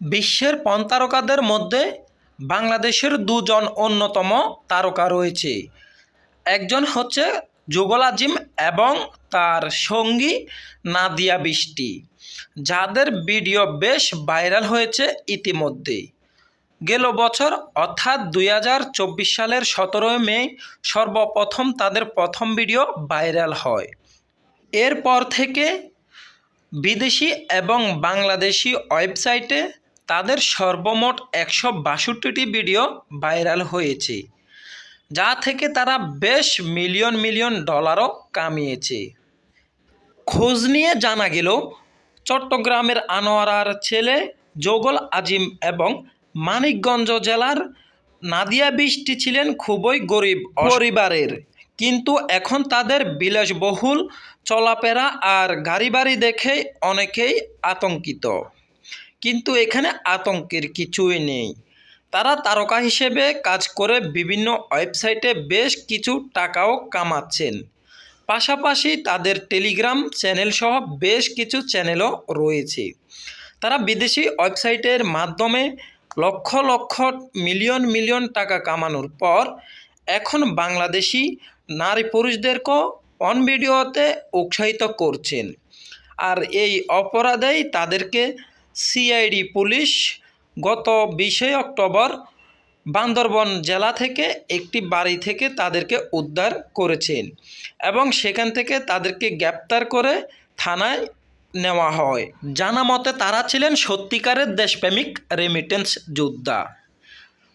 বিশ্বের পণ তারকাদের মধ্যে বাংলাদেশের দুজন অন্যতম তারকা রয়েছে। একজন হচ্ছে যুগল আজিম এবং তার সঙ্গী নাদিয়া বৃষ্টি, যাদের ভিডিও বেশ ভাইরাল হয়েছে ইতিমধ্যেই। গেল বছর, অর্থাৎ দুই হাজার চব্বিশ সালের সতেরোই মে, সর্বপ্রথম তাদের প্রথম ভিডিও ভাইরাল হয়। এরপর থেকে বিদেশি এবং বাংলাদেশি ওয়েবসাইটে তাদের সর্বমোট একশো বাষট্টিটি ভিডিও ভাইরাল হয়েছে, যা থেকে তারা বেশ মিলিয়ন মিলিয়ন ডলারও কামিয়েছে। খোঁজ নিয়ে জানা গেল, চট্টগ্রামের আনোয়ারার ছেলে যোগল আজিম এবং মানিকগঞ্জ জেলার নাদিয়া বৃষ্টি ছিলেন খুবই গরিব পরিবারের। কিন্তু এখন তাদের বিলাসবহুল চলাফেরা আর গাড়ি বাড়ি দেখে অনেকেই আতঙ্কিত। কিন্তু এখানে আতঙ্কের কিছুই নেই। তারা তারকা হিসেবে কাজ করে বিভিন্ন ওয়েবসাইটে বেশ কিছু টাকাও কামাচ্ছেন। পাশাপাশি তাদের টেলিগ্রাম চ্যানেল সহ বেশ কিছু চ্যানেলও রয়েছে। তারা বিদেশি ওয়েবসাইটের মাধ্যমে লক্ষ লক্ষ মিলিয়ন মিলিয়ন টাকা কামানোর পর এখন বাংলাদেশি নারী পুরুষদেরকেও অন ভিডিওতে উৎসাহিত করছেন। আর এই অপরাধেই তাদেরকে সিআইডি পুলিশ গত বিশে অক্টোবর বান্দরবন জেলা থেকে একটি বাড়ি থেকে তাদেরকে উদ্ধার করেছেন এবং সেখান থেকে তাদেরকে গ্রেপ্তার করে থানায় নেওয়া হয়। জানা মতে তারা ছিলেন সত্যিকারের দেশপ্রেমিক রেমিটেন্স যোদ্ধা।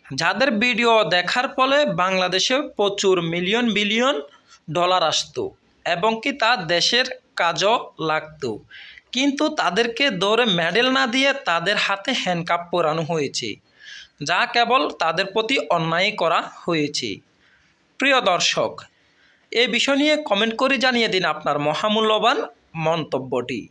যাদের ভিডিও দেখার ফলে বাংলাদেশে প্রচুর মিলিয়ন বিলিয়ন ডলার আসতো এবং কি তা দেশের কাজও লাগতো। কিন্তু তাদেরকে দৌড়ে মেডেল না দিয়ে তাদের হাতে হ্যান্ডকাপ পরানো হয়েছে, যা কেবল তাদের প্রতি অন্যায় করা হয়েছে। প্রিয় দর্শক, এ বিষয় নিয়ে কমেন্ট করে জানিয়ে দিন আপনার মহামূল্যবান মন্তব্যটি।